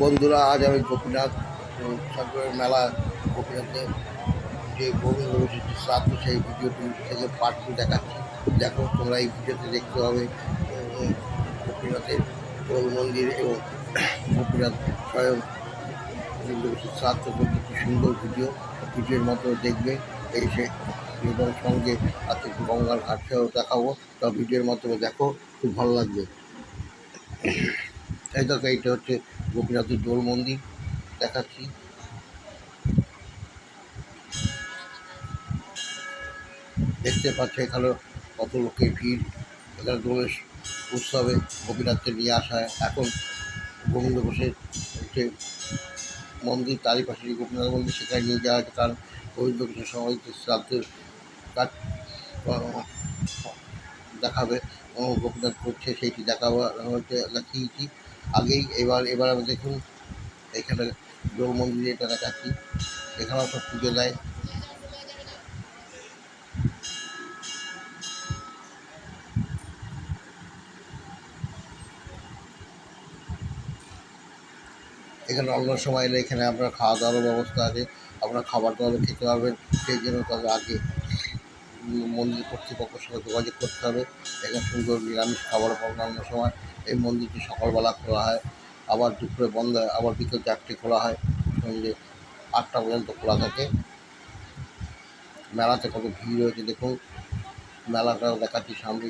বন্ধুরা, আজ আমি গোপীনাথ ঠাকুরের মেলা গোপীনাথে যে গোবিন্দ শ্রাদ্ধ, সেই ভিডিওটি থেকে পার্ট টু দেখাচ্ছি। দেখো, তোমরা এই ভিডিওতে দেখতে হবে গোপীনাথের দোল মন্দির এবং গোপীনাথ স্বয়ং গোবিন্দ শ্রাদ্ধ করতে সুন্দর ভিডিও, ভিডিওর মতো দেখবে এই সে এবং সঙ্গে আজকে গঙ্গার ঘাটটাও দেখাবো, তা ভিডিওর মাধ্যমে দেখো, খুব ভালো লাগবে। এই দেখো, এইটা হচ্ছে গোপীনাথের দোল মন্দির দেখাচ্ছি। দেখতে পাচ্ছে এখানে কত লোকের ভিড়। এখানে দোলের উৎসবে গোপীনাথকে নিয়ে আসা হয়। এখন গোবিন্দ ঘোষের যে মন্দির তারই পাশে যে গোপীনাথ মন্দির সেখানে নিয়ে যাওয়া হয়েছে। কারণ গোবিন্দ ঘোষের সময় শ্রাদ্ধের কাজ দেখাবে। গোপীনাথ করছে সেইটি দেখাবো। হচ্ছে দেখিয়েছি। আগেই এবার এবার আমি দেখুন, এখানে দোল মন্দিরে এটা দেখাচ্ছি। এখানেও সব পুজো দেয়। এখানে অন্য সময় এলে এখানে আপনার খাওয়া দাওয়ার ব্যবস্থা আছে। আপনার খাবার দাবার খেতে পারবেন, সেই জন্য তাদের আগে মন্দির কর্তৃপক্ষের সাথে যোগাযোগ করতে হবে। এখানে সুন্দর নিরামিষ খাবার পাবেন সময় এই মন্দিরটি সকালবেলা খোলা হয়, আবার দুপুরে বন্ধ হয়, আবার বিকেল চারটে খোলা হয়। সন্ধ্যে আটটা পর্যন্ত খোলা থাকে। মেলাতে কত ভিড় হয়েছে দেখুন। মেলাটা দেখাচ্ছি সামনে।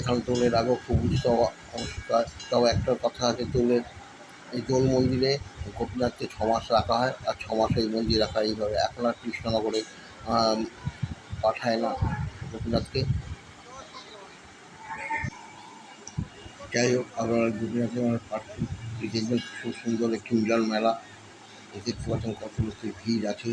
এখানে দোলের আগেও খুব উৎসব অনুষ্ঠিত তবে একটা কথা আছে, দোলের এই দোল মন্দিরে গোপীনাথকে ছ মাস রাখা হয়, আর ছ মাস এই মন্দির রাখা এইভাবে। এখন আর কৃষ্ণনগরে পাঠায় না গোপীনাথকে। যাই হোক, আপনারা গোপীনাথে আমার পার্টি দেখবেন, খুব সুন্দর একটি মিলন মেলা এই দেখতে পাচ্ছেন কত লোকের ভিড় আছে।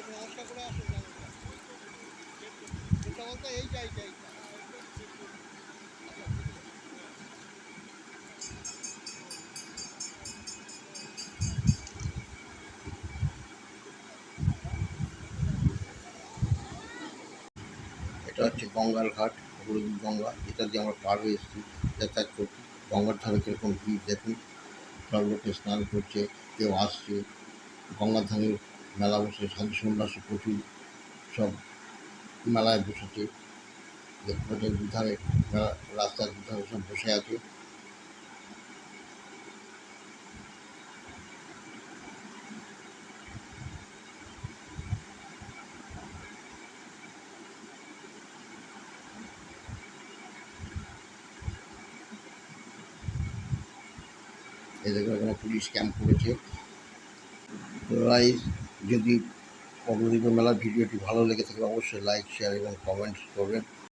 এটা হচ্ছে গঙ্গার ঘাট, হলুদ গঙ্গা যেটা দিয়ে আমরা পার হয়ে এসেছি, যাতায়াত করছি। গঙ্গার ধারে কীরকম ভিড় দেখুন সব লোকে স্নান করছে, কেউ আসছে, গঙ্গার ধারে মেলা বসে সাধু সন্ন্যাসী প্রচুর সব মেলায় বসেছে। পাচ্ছেন দুধারে রাস্তার দুধারে সব বসে আছে। এই দেখো এখানে পুলিশ ক্যাম্প করেছে। রাইস যদি অগ্রদীপ মেলার ভিডিওটি ভালো লেগে থাকে অবশ্যই লাইক শেয়ার এবং কমেন্টস করবেন।